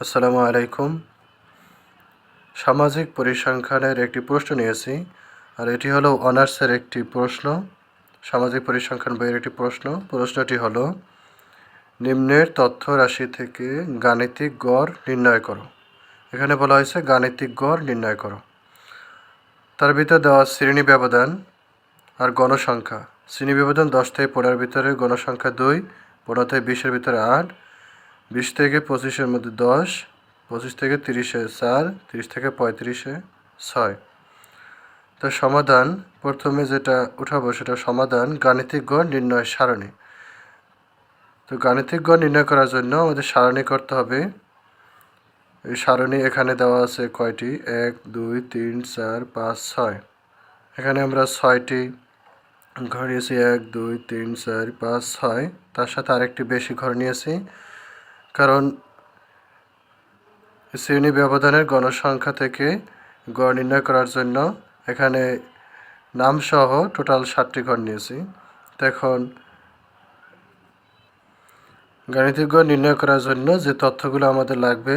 আসসালামু আলাইকুম। সামাজিক পরিসংখ্যানের একটি প্রশ্ন নিয়েছি, আর এটি হলো অনার্সের একটি প্রশ্ন, সামাজিক পরিসংখ্যান বইয়ের একটি প্রশ্ন। প্রশ্নটি হলো, নিম্নের তথ্য রাশি থেকে গাণিতিক গড় নির্ণয় করো। এখানে বলা হয়েছে গাণিতিক গড় নির্ণয় করো। তার ভিতর দেওয়া শ্রেণি ব্যবধান আর গণসংখ্যা। শ্রেণি ব্যবধান দশ থেকে পনেরোর ভিতরে, গণসংখ্যা দুই, পনেরো থেকে বিশের ভিতরে আট বিশ থেকে পঁচিশের মধ্যে দশ, পঁচিশ থেকে তিরিশে চার, তিরিশ থেকে পঁয়ত্রিশে ছয়। তো সমাধান, প্রথমে যেটা উঠাবো সেটা সমাধান, গাণিতিক গড় নির্ণয় সারণী। তো গাণিতিক গড় নির্ণয় করার জন্য আমাদের সারণী করতে হবে। এই সারণী এখানে দেওয়া আছে কয়টি? এক, দুই, তিন, চার, পাঁচ, ছয়। এখানে আমরা ছয়টি ঘর নিয়েছি, এক, দুই, তিন, চার, পাঁচ, ছয়। তার সাথে আরেকটি বেশি ঘর নিয়েছি কারণ শ্রেণি ব্যবধানের গণসংখ্যা থেকে গড় নির্ণয় করার জন্য এখানে নামসহ টোটাল সাতটি ঘর নিয়েছি। এখন গাণিতিক গড় নির্ণয় করার জন্য যে তথ্যগুলো আমাদের লাগবে,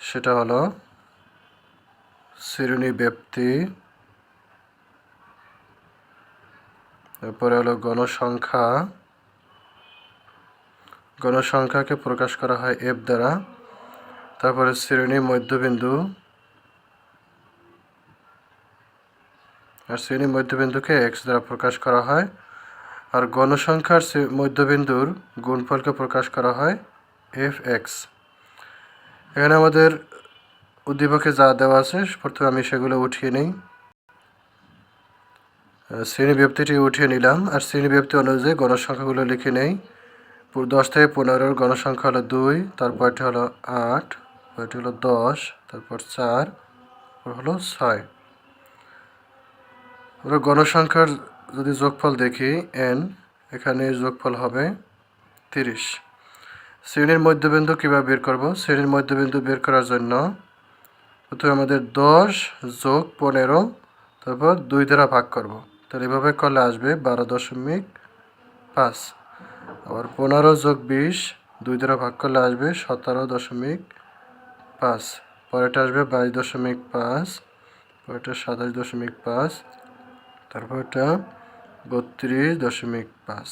সেটা হলো শ্রেণি ব্যক্তি, তারপরে হলো গণসংখ্যা গণসংখ্যাকে প্রকাশ করা হয় এফ দ্বারা। তারপরে শ্রেণি, মধ্যবিন্দু। আর শ্রেণি, মধ্যবিন্দুকে এক্স দ্বারা প্রকাশ করা হয়। আর গণসংখ্যার মধ্যবিন্দুর গুণফলকে প্রকাশ করা হয় এফ এক্স এখানে আমাদের উদ্দীপকে যা দেওয়া আছে, প্রথমে আমি সেগুলো উঠিয়ে নিই। শ্রেণি ব্যক্তিটি উঠিয়ে নিলাম। আর শ্রেণি ব্যক্তি অনুযায়ী গণসংখ্যাগুলো লিখে নেই। দশ থেকে পনেরোর গণসংখ্যা হলো দুই তারপরটি হলো আট পরটি হলো দশ, তারপর চার হলো ছয়। আমরা গণসংখ্যার যদি যোগফল দেখি এন এখানে যোগফল হবে তিরিশ। শ্রেণির মধ্যবিন্দু কীভাবে বের করব? শ্রেণির মধ্যবিন্দু বের করার জন্য প্রথমে আমাদের দশ যোগ পনেরো, তারপর দুই দ্বারা ভাগ করব। তাহলে এভাবে করলে আসবে বারো দশমিক পাঁচ। আবার পনেরো যোগ বিশ, দুই দ্বারা ভাগ করলে আসবে সতেরো দশমিক পাঁচ। পরেরটা আসবে বাইশ দশমিক পাঁচ, পরেরটা সাতাশ দশমিক পাঁচ, তারপরটা বত্রিশ দশমিক পাঁচ।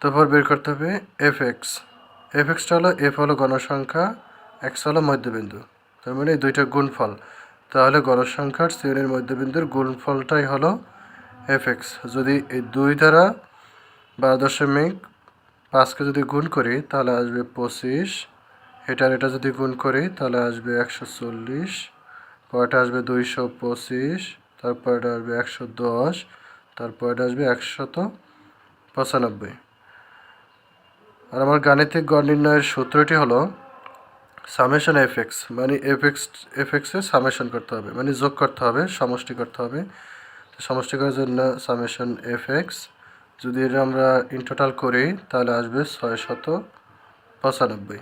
তারপর বের করতে হবে এফ এক্স এফ এক্সটা হলো এফ হলো গণসংখ্যা এক্স হলো মধ্যবিন্দু। তার মানে এই দুইটা গুণফল। তাহলে গণসংখ্যার শ্রেণির মধ্যবিন্দুর গুণফলটাই হলো এফ এক্স যদি এই দুই দ্বারা বারো দশমিক পাঁচকে যদি গুণ করি, তাহলে আসবে পঁচিশ। এটার এটা যদি গুণ করি, তাহলে আসবে একশো চল্লিশ। পরেটা আসবে দুইশো পঁচিশ। তারপর এটা আসবে একশো দশ। তারপর এটা আসবে একশত পঁচানব্বই। আর আমার গাণিতিক গড় নির্ণয়ের সূত্রটি হলো সামেশন এফ এক্স মানে এফ এক্স, এফ এক্সে সামেশন করতে হবে মানে যোগ করতে হবে, সমষ্টি করতে হবে। সমষ্টি করার জন্য সামেশন এফ এক্স যদি এটা আমরা ইন টোটাল করি, তাহলে আসবে ছয় শত পঁচানব্বই।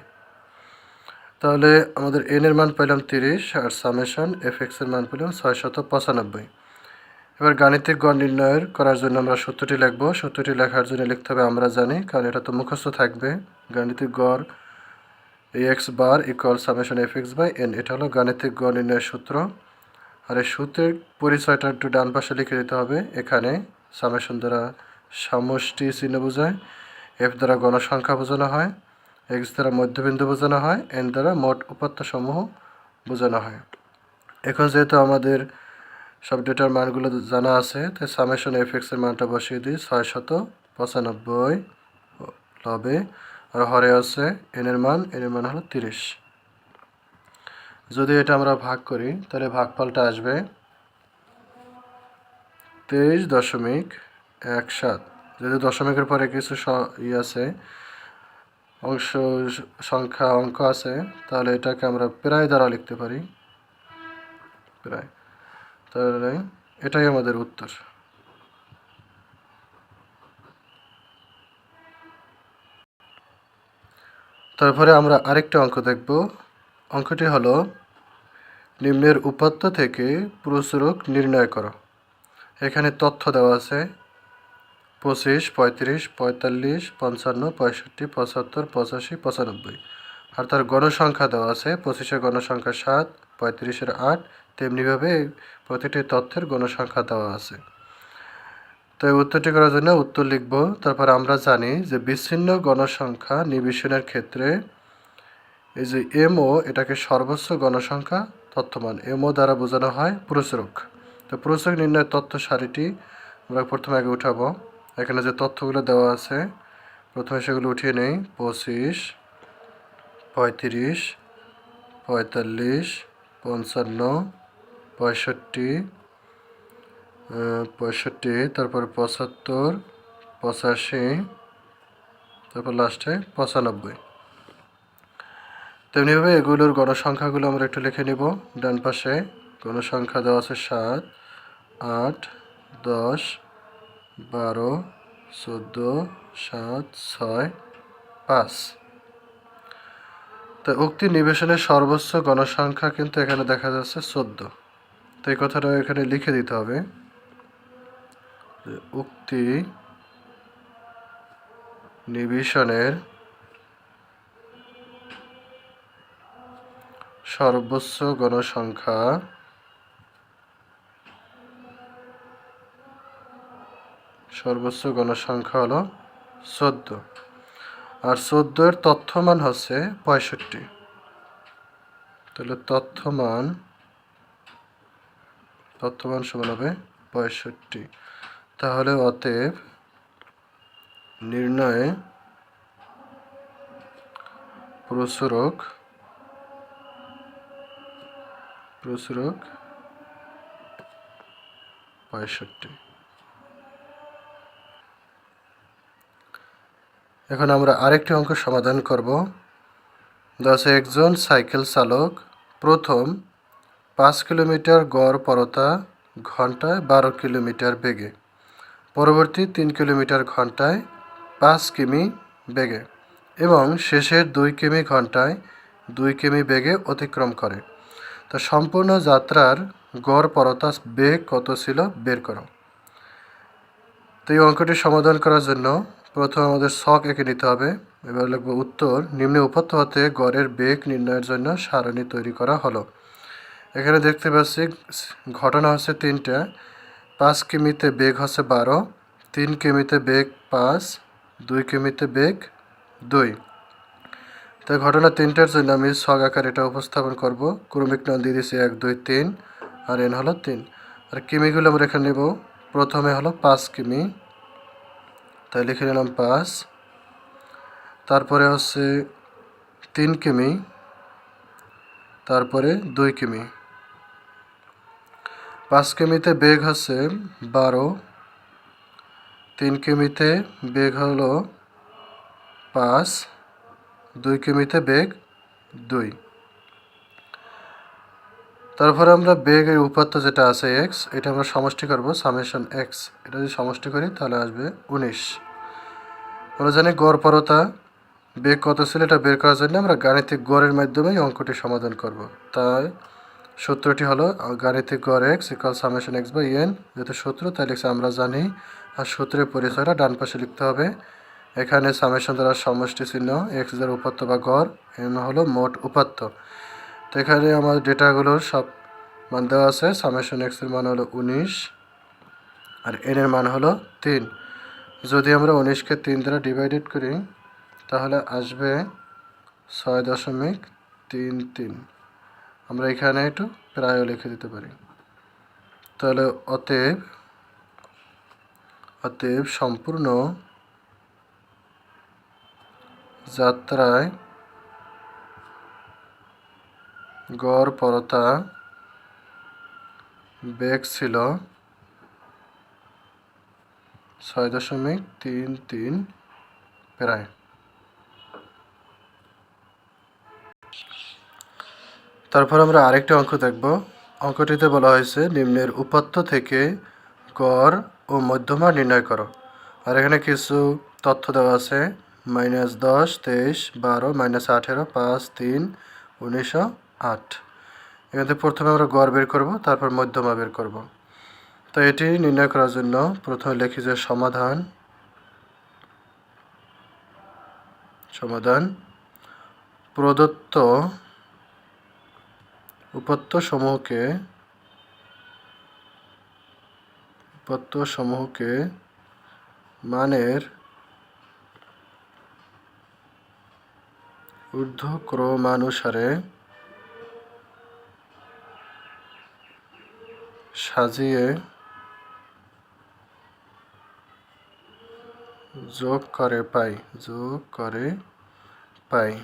তাহলে আমাদের এন এর মান পেলাম তিরিশ, আর সামেশন এফ এক্সের মান পেলাম ছয় শত পঁচানব্বই। এবার গাণিতিক গড় নির্ণয়ের করার জন্য আমরা সূত্রটি লিখব। সূত্রটি লেখার জন্য লিখতে হবে, আমরা জানি, কারণ এটা তো মুখস্থ থাকবে। গাণিতিক গড় X bar equal summation F X by N এটা হলো গাণিতিক গড় নির্ণয়ের সূত্র। আর এই সূত্রের পরিচয়টা একটু ডান পাশে লিখে দিতে হবে। এখানে সামেশন দ্বারা সমষ্টি চিহ্ন বোঝায় এফ দ্বারা গণসংখ্যা বোঝানো হয় এক্স দ্বারা মধ্যবিন্দু বোঝানো হয় এন দ্বারা মোট উপাত্ত সমূহ বোঝানো হয়। এখন যেহেতু আমাদের সব ডেটার মানগুলো জানা আছে তাই সামেশন এফ এক্সের মানটা বসিয়ে দিই, ছয় শত পঁচানব্বই হবে আর হরে আছে এনের মান এনের মান হলো তিরিশ। যদি এটা আমরা ভাগ করি, তাহলে ভাগফলটা আসবে তেইশ দশমিক এক সাত। যদি দশমিকের পরে কিছু ই আছে, অংশ সংখ্যা অঙ্ক আছে, তাহলে এটাকে আমরা প্রায় দ্বারা লিখতে পারি। প্রায়। তাহলে এটাই আমাদের উত্তর। তারপরে আমরা আরেকটা অঙ্ক দেখব। অঙ্কটি হলো, নিম্নের উপাত্ত থেকে প্রচুরক নির্ণয় করো। এখানে তথ্য দেওয়া আছে। পঁচিশ, পঁয়ত্রিশ, পঁয়তাল্লিশ, পঞ্চান্ন, পঁয়ষট্টি, পঁচাত্তর, পঁচাশি, পঁচানব্বই। আর তার গণসংখ্যা দেওয়া আছে, পঁচিশের গণসংখ্যা সাত, পঁয়ত্রিশের আট, তেমনিভাবে প্রতিটি তথ্যের গণসংখ্যা দেওয়া আছে। তো এই উত্তরটি করার জন্য উত্তর লিখব। তারপর আমরা জানি যে বিচ্ছিন্ন গণসংখ্যা নিবেশনের ক্ষেত্রে এই যে এমও এটাকে সর্বোচ্চ গণসংখ্যা তথ্যমান। এমও দ্বারা বোঝানো হয় প্রচুরক তো প্রচুরক নির্ণয়ের তথ্য সারিটি আমরা প্রথমে আগে উঠাবো। এখানে যে তথ্যগুলো দেওয়া আছে, প্রথমে সেগুলো উঠিয়ে নেই। পঁচিশ, পঁয়ত্রিশ, পঁয়তাল্লিশ, পঞ্চান্ন, পঁয়ষট্টি পঁয়ষট্টি, তারপর পঁচাত্তর, পঁচাশি, তারপর লাস্টে পঁচানব্বই। তেমনিভাবে এগুলোর গণসংখ্যাগুলো আমরা একটু লিখে নিব। ডান পাশে গণসংখ্যা দেওয়া আছে সাত, আট, দশ বারো, চোদ্দ, সাত, ছয়, পাঁচ। তো উক্তি নিবেশনের সর্বোচ্চ গণসংখ্যা কিন্তু এখানে দেখা যাচ্ছে চোদ্দ। তো এই কথাটা এখানে লিখে দিতে হবে উক্তি নিবেশনের সর্বোচ্চ গণসংখ্যা সর্বোচ্চ গণসংখ্যা হলো চোদ্দ। আর চোদ্দোর তথ্যমান হচ্ছে পঁয়ষট্টি। তাহলে তথ্যমান তথ্যমান সমান হবে পঁয়ষট্টি। তাহলে অতএব নির্ণয়ে প্রচুরক প্রচুরক পঁয়ষট্টি। এখন আমরা আরেকটি অঙ্ক সমাধান করব। দশ একজন সাইকেল চালক, প্রথম পাঁচ কিলোমিটার গড় পরতা ঘন্টায় বারো কিলোমিটার বেগে, পরবর্তী তিন কিলোমিটার ঘন্টায় পাঁচ কিমি বেগে এবং শেষের দুই কিমি ঘন্টায় দুই কিমি বেগে অতিক্রম করে। তো সম্পূর্ণ যাত্রার গড় পরতা বেগ কত ছিল? বের করো। তো এই অঙ্কটি সমাধান করার জন্য প্রথমে আমাদের শখ এঁকে নিতে হবে। এবার লিখব উত্তর। নিম্নে উপাত্ত হতে গড়ের বেগ নির্ণয়ের জন্য সারণী তৈরি করা হলো। এখানে দেখতে পাচ্ছি, ঘটনা হচ্ছে তিনটা। পাঁচ কিমিতে বেগ হচ্ছে বারো, তিন কিমিতে বেগ পাঁচ, দুই কিমিতে বেগ দুই। তো ঘটনা তিনটার জন্য আমি ছক আকার এটা উপস্থাপন করব। ক্রমিক নাম দিয়ে দিয়েছি এক, দুই, তিন, আর এন হলো তিন। আর কিমিগুলো আমরা এখানে নেব। প্রথমে হলো পাঁচ কিমি। তাই লিখে নিলাম পাঁচ। তারপরে হচ্ছে তিন কিমি। তারপরে দুই কিমি। পাঁচ কিমিতে বেগ হচ্ছে বারো। তিন কিমিতে বেগ হলো পাঁচ। দুই কিমিতে বেগ দুই। তারপরে আমরা বেগের উপাত্ত যেটা আছে এক্স এটা আমরা সমষ্টি করব, সামেশন এক্স এটা যদি সমষ্টি করি, তাহলে আসবে উনিশ। আমরা জানি গড় পরতা, বেগ কত ছিল এটা বের করার জন্য আমরা গাণিতিক গড়ের মাধ্যমে অঙ্কটি সমাধান করব। তাই সূত্রটি হলো, গাণিতিক গড় X equal summation X by N যেহেতু সূত্র, তাই লিখছে আমরা জানি, আর সূত্রের পরিচয়টা ডান পাশে লিখতে হবে। এখানে সামেশন দ্বারা সমষ্টি চিহ্ন এক্স দ্বারা উপাত্ত বা গড় এন হলো মোট উপাত্ত তো এখানে আমার ডেটাগুলোর সব মান দেওয়া আছে সামেশন এক্সের মান হলো উনিশ, আর এন এর মান হলো তিন। যদি আমরা উনিশকে তিন দ্বারা ডিভাইডেড করি, তাহলে আসবে ছয় দশমিক তিন তিন। আমরা এখানে একটু প্রায়ও লিখে দিতে পারি। তাহলে অতএব অতএব সম্পূর্ণ যাত্রায় গড় পরতা বেগ ছিল ছয় দশমিক তিন তিন প্রায়। তারপর আমরা আরেকটি অঙ্ক দেখব। অঙ্কটিতে বলা হয়েছে, নিম্নের উপাত্ত থেকে গড় ও মধ্যমা নির্ণয় করো। আর এখানে কিছু তথ্য দেওয়া আছে। মাইনাস দশ, তেইশ, বারো, মাইনাস আঠেরো, পাঁচ, তিন, উনিশশো আট। এখান থেকে প্রথমে আমরা গড় বের করব, তারপর মধ্যমা বের করব। তো এটি নির্ণয় করার জন্য প্রথমে লিখি যে সমাধান সমাধান প্রদত্ত উপাত্ত সমূহকে উপাত্ত সমূহকে মানের ঊর্ধ্বক্রমানুসারে সাজিয়ে যোগ করে পাই, যোগ করে পাই।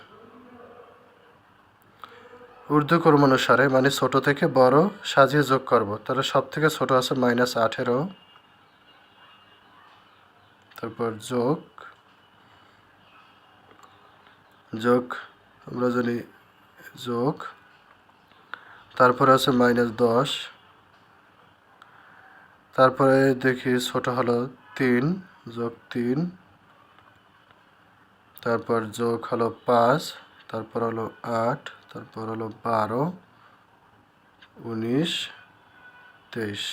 ঊর্ধ্বক্রমানুসারে মানে ছোট থেকে বড় সাজিয়ে যোগ করব। তাহলে সব থেকে ছোট আছে মাইনাস আঠেরো। তারপর যোগ যোগ, আমরা জানি যোগ। তারপরে আছে মাইনাস দশ। তারপরে দেখি ছোট হলো তিন। যোগ তিন, তারপর যোগ হলো পাঁচ, তারপর হলো আট, তারপর হলো বারো, উনিশ, তেইশ।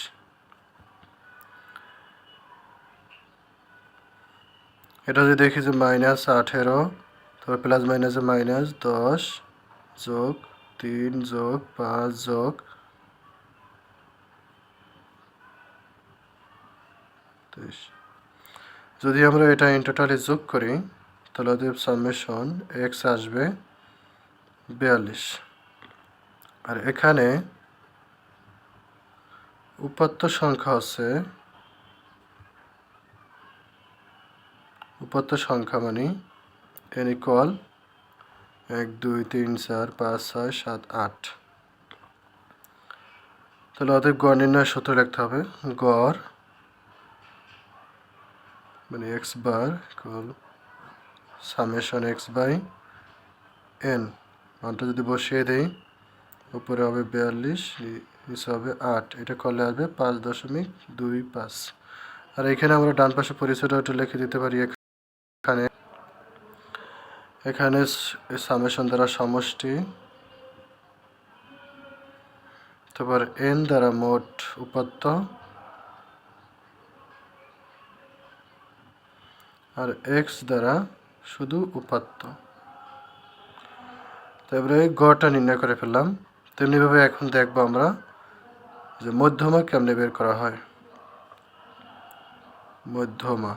এটা যদি দেখি যে মাইনাস আঠেরো তারপর প্লাস মাইনাসে মাইনাস দশ, যোগ তিন, যোগ পাঁচ, যোগ তেইশ। যদি আমরা এটা ইন টোটালি যোগ করি, তাহলে ওদের সামেশন এক্স আসবে বিয়াল্লিশ। আর এখানে উপাত্ত সংখ্যা হচ্ছে উপাত্ত সংখ্যা মানে এন ইকুয়াল এক, দুই, তিন, চার, পাঁচ, ছয়, সাত, আট। তাহলে অতএব গড় নির্ণয় সূত্র লিখতে হবে, গড় মানে X bar equal summation X by N মানটা যদি বসিয়ে দেই, উপরে হবে বিয়াল্লিশ, নিচে হবে আট। এটা করলে আসবে পাঁচ দশমিক দুই পাঁচ। আর এখানে আমরা ডান পাশে পরিচয়টা একটু লিখে দিতে পারি, এখানে। এখানে সামেশন দ্বারা সমষ্টি। তারপর এন দ্বারা মোট উপাত্ত। আর এক্স দ্বারা শুধু উপাত্ত। তারপরে গড়টা নির্ণয় করে ফেললাম। তেমনিভাবে এখন দেখব আমরা যে মধ্যমা কেমনে বের করা হয়। মধ্যমা।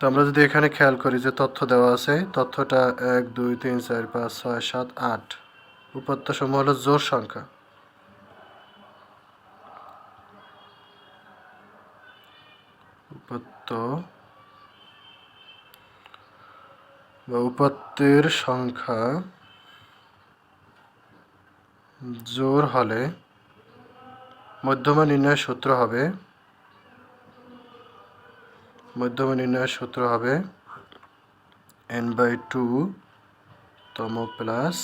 তো আমরা যদি এখানে খেয়াল করি যে তথ্য দেওয়া আছে, তথ্যটা এক, দুই, তিন, চার, পাঁচ, ছয়, সাত, আট। উপাত্ত সমূহ হলো জোর সংখ্যা। উপাত্ত বা উপাত্তের সংখ্যা জোর হলে মধ্যমা নির্ণয় সূত্র হবে, মধ্যমা নির্ণয় সূত্র হবে এন বাই টু তম plus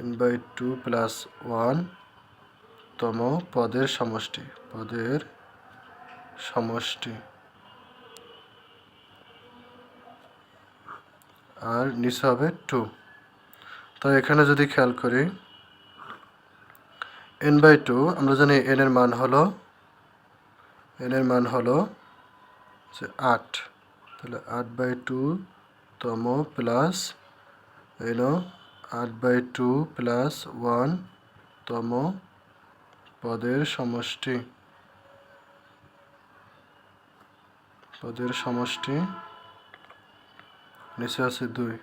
N by two plus one তম পদের সমষ্টি, পদের সমষ্টি। আর নিচে হবে টু তো এখানে যদি খেয়াল করি এন বাই টু আমরা জানি এন এর মান হলো এন এর মান হলো যে আট। তাহলে আট বাই টু তম প্লাস এনো আট বাই টু প্লাস ওয়ান তম পদের সমষ্টি। পদের সমষ্টি নিচে আছে দুই।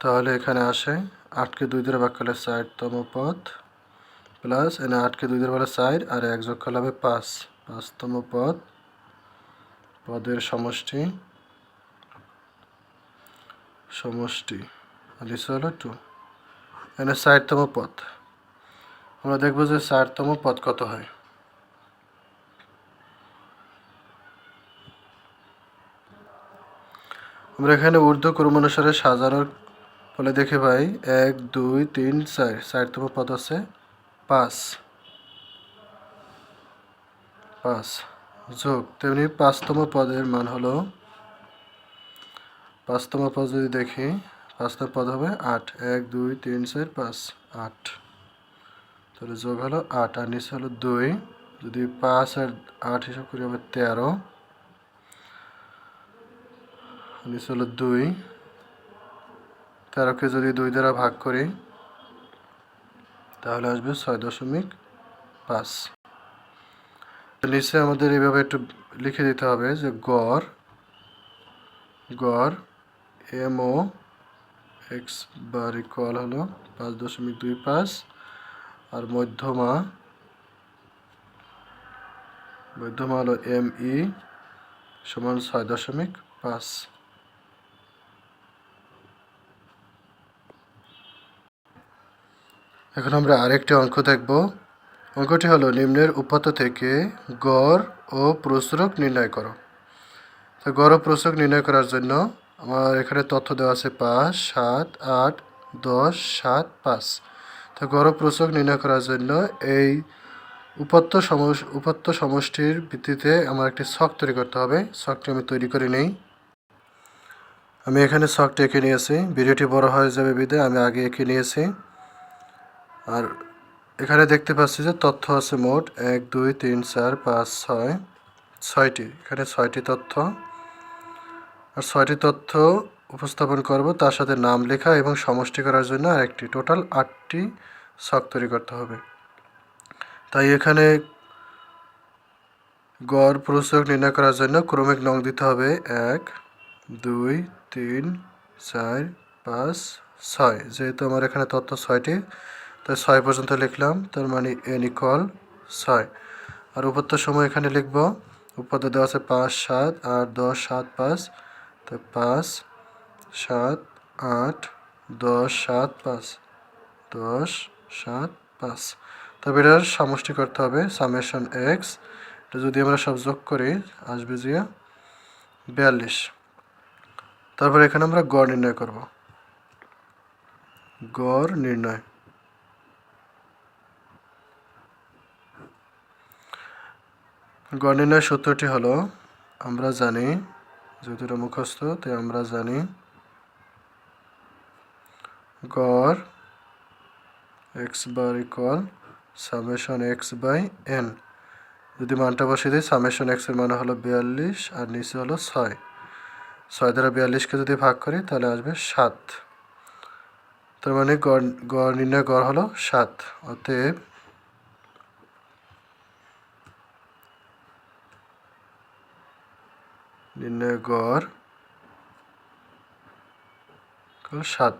তাহলে এখানে আসে আটকে দুই দ্বারা ভাগ করলে চারতম পদ প্লাস এনে আটকে দুই দ্বারা বলে চার আর এক যোগ করলে হবে পাঁচ। পাঁচতম পদ পদের সমষ্টি সমষ্টি। নিচে হলো টু। এনে চারতম পদ। আমরা দেখব যে চারতম পদ কত হয়? আমরা এখানে ঊর্ধ্ব ক্রমানুসারে সাজানোর ফলে দেখে পাই, এক, দুই, তিন, চার। চারতম পদ আছে, পাঁচ। পাঁচ। যোগ। তেমনি পাঁচতম পদের মান হলো, পাঁচতম পদ যদি দেখি, পাঁচতম পদ হবে আট। এক, দুই, তিন, চার, পাঁচ, আট। তাহলে যোগ হলো আট। আর নিচে হলো দুই। যদি পাঁচ আর আট হিসাব করি হবে তেরো। নিচে হলো দুই। তেরোকে যদি দুই দ্বারা ভাগ করি, তাহলে আসবে ছয় দশমিক পাঁচ। নিচে আমাদের এইভাবে একটু লিখে দিতে হবে যে গড় গড় M O X bar equal হলো পাঁচ দশমিক দুই পাঁচ, আর মধ্যমা মধ্যমা হলো এম ই সমান ছয় দশমিক পাঁচ। এখন আমরা আরেকটি অঙ্ক দেখব। অঙ্কটি হলো নিম্নের উপাত্ত থেকে গড় ও প্রসরক নির্ণয় করো। তো গড় ও প্রসরক নির্ণয় করার জন্য আমার এখানে তথ্য দেওয়া আছে পাঁচ, সাত, আট, দশ, সাত, পাঁচ। তো গড় ও নির্ণয় করার জন্য এই উপাত্ত সমস উপাত্ত সমষ্টির ভিত্তিতে আমার একটি ছক তৈরি করতে হবে। ছকটি আমি তৈরি করে নেই। আমি এখানে ছকটি এঁকে নিয়েছি। ভিডিওটি বড় হয়ে যাবে বিদে আমি আগে এঁকে নিয়েছি। আর এখানে দেখতে পাচ্ছি যে তথ্য আছে মোট এক, দুই, তিন, চার, পাঁচ, ছয়, ছয়টি। এখানে ছয়টি তথ্য। আর ছয়টি তথ্য উপস্থাপন করব, তার সাথে নাম লেখা এবং সমষ্টি করার জন্য আরেকটি। টোটাল আটটি ছক তৈরি করতে হবে। তাই এখানে গড় প্রসূক নির্ণয় করার জন্য ক্রমিক নং দিতে হবে এক, দুই, তিন, চার, পাঁচ, ছয়। যেহেতু আমার এখানে তথ্য ছয়টি তাই ছয় পর্যন্ত লিখলাম, তার মানে এন ইকুয়াল ছয়। আর উপাত্ত সময় এখানে লিখব উপাত্ত দেওয়া আছে পাঁচ, সাত, আট, দশ, সাত, পাঁচ। তো পাঁচ, সাত, আট, দশ, সাত, পাঁচ। দশ, সাত, পাঁচ। তবে এটার সমষ্টি করতে হবে, সামেশন এক্স। এটা যদি আমরা সব যোগ করি, আসবে যে বিয়াল্লিশ। তারপর এখানে আমরা গড় নির্ণয় করব। গড় নির্ণয়। গড় সূত্রটি হলো, আমরা জানি যেহেতু এটা মুখস্থ আমরা জানি, গড় X bar equal summation X by N যদি মানটা বসিয়ে দিই সামেশন এক্সের মানে হলো বিয়াল্লিশ, আর নিচে হলো ছয়। ছয় দ্বারা বিয়াল্লিশকে যদি ভাগ করি, তাহলে আসবে সাত। তার মানে গড় গড় নির্ণয় গড় হলো সাত। অতএব নির্ণয় গড় সাত।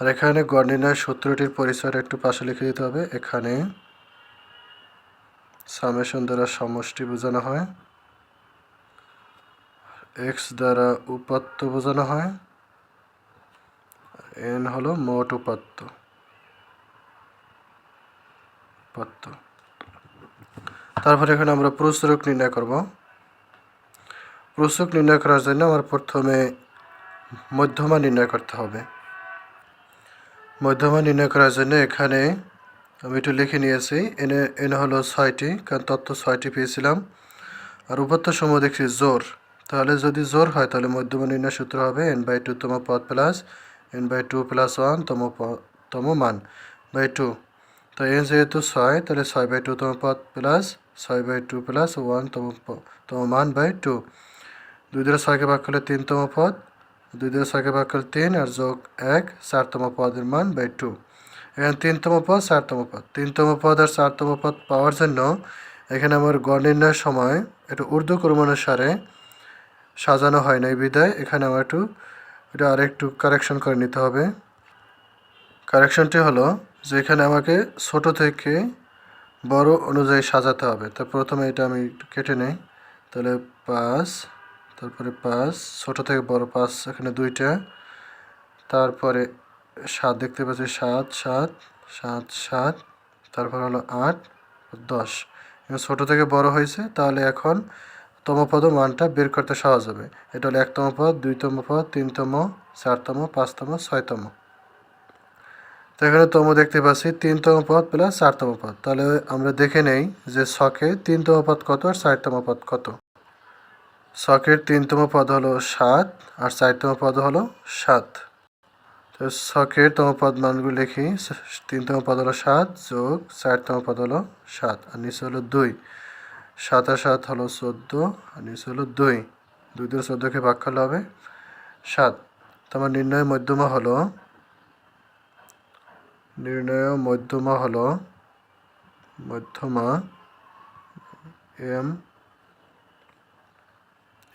আর এখানে গড় নির্ণয় সূত্রটির পরিচয়টা একটু পাশে লিখে দিতে হবে। এখানে সামেশন দ্বারা সমষ্টি বোঝানো হয়। এক্স দ্বারা উপাত্ত বোঝানো হয়। এন হলো মোট উপাত্ত। উপাত্ত। তারপরে এখানে আমরা প্রসরক নির্ণয় করব। প্রসরক নির্ণয় করার জন্য আমার প্রথমে মধ্যমা নির্ণয় করতে হবে। মধ্যমা নির্ণয় করার জন্য এখানে আমি একটু লিখে নিয়েছি। এনে এনে হলো ছয়টি, কারণ তথ্য ছয়টি পেয়েছিলাম। আর উপাত্ত সময় দেখছি জোর। তাহলে যদি জোর হয়, তাহলে মধ্যমা নির্ণয় সূত্র হবে এন বাই টু তম পদ plus N by two plus one তম তম মান বাই টু তো এন যেহেতু ছয়, তাহলে ছয় বাই টু তম পদ প্লাস ছয় বাই টু প্লাস ওয়ান তম তম মান বাই টু দুই দ্বারা ছয়কে ভাগ করলে তিনতম পদ দুই দ্বারা ছয়কে ভাগ করলে তিন, আর যোগ এক, চারতম পদের মান বাই টু। এখানে তিনতম পদ, চারতম পদ। তিনতম পদ আর চারতম পদ পাওয়ার জন্য এখানে আমার গড় নির্ণয়ের সময় একটু ঊর্ধ্ব ক্রমানুসারে সাজানো হয় নাই বিদায়। এখানে আমার একটু, এটা আরেকটু কারেকশন করে নিতে হবে। কারেকশনটি হলো যে এখানে আমাকে ছোট থেকে বড় অনুযায়ী সাজাতে হবে। তো প্রথমে এটা আমি একটু কেটে নেই। তাহলে পাঁচ তারপরে পাঁচ ছোটো থেকে বড় পাঁচ এখানে দুইটা। তারপরে সাত, দেখতে পাচ্ছি সাত সাত সাত সাত, তারপর হলো আট, দশ। ছোটো থেকে বড় হয়েছে, তাহলে এখন তমপদ মানটা বের করতে সহজ হবে। এটা হলো একতম পদ, দুইতম পদ, তিনতম, চারতম, পাঁচতম, ছয়তম। তো এখানে তম দেখতে পাচ্ছি, তিনতম পদ প্লাস চারতম পদ। তাহলে আমরা দেখে নেই যে ছকে তিনতম পদ কত আর চারতম পদ কত। ছকের তিনতম পদ হলো সাত আর চারতম পদ হলো সাত। তো ছকের তম পদ মানগুলো লিখি। তিনতম পদ হলো সাত যোগ চারতম পদ হলো সাত আর নিচে হলো দুই। সাত আর সাত হলো চোদ্দ আর নিচে হলো দুই। দুই দিয়ে চোদ্দোকে ভাগ করলে হবে সাত। তোমার নির্ণয় মধ্যমা হলো, নির্ণয় মধ্যমা হলো মধ্যমা এম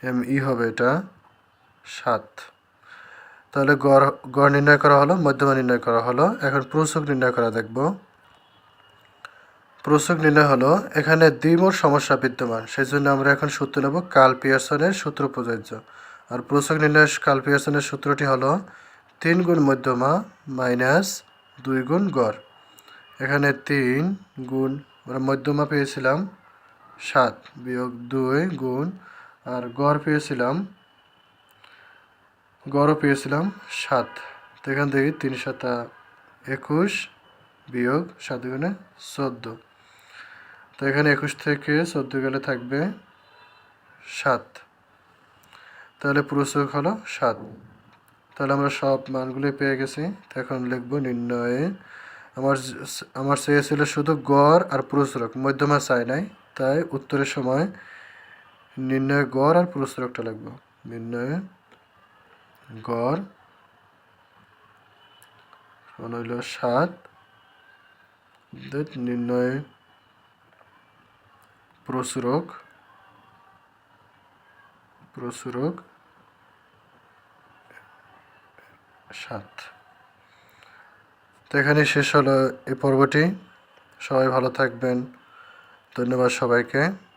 এম, ই হবে এটা সাত। তাহলে গড় গড় নির্ণয় করা হলো, মধ্যমা নির্ণয় করা হলো। এখন প্রসূক নির্ণয় করা দেখব। প্রসূক নির্ণয় হলো, এখানে দ্বিমোর সমস্যা বিদ্যমান সেই জন্য আমরা এখন সূত্র নেব কাল পিয়ারসনের সূত্র প্রযোজ্য। আর প্রসূক নির্ণয় কাল পিয়ারসনের সূত্রটি হলো তিন গুণ মধ্যমা মাইনাস দুই গুণ গড়। এখানে তিন গুণ, আমরা মধ্যমা পেয়েছিলাম সাত বিয়োগ দুই গুণ আর গড় পেয়েছিলাম, গড়ও পেয়েছিলাম সাত। তো এখান থেকে তিন সাতা একুশ বিয়োগ সাত গুণে চোদ্দ। তো এখানে একুশ থেকে চোদ্দ গেলে থাকবে সাত। তাহলে পুরুষক হলো সাত। তাহলে আমরা সব মানগুলি পেয়ে গেছি। তো এখন লিখব নির্ণয়ে। আমার আমার চেয়েছিল শুধু গড় আর পুরুষরক মধ্যমা চাই নাই, তাই উত্তরের সময় নির্ণয়ে গড় আর পুরুষরকটা লাগবে। নির্ণয়ে গড় সমান হইল সাত। নির্ণয়ে প্রসূরক প্রসূরক সাত। তো এখানে শেষ হলো এই পর্বটি। সবাই ভালো থাকবেন। ধন্যবাদ সবাইকে।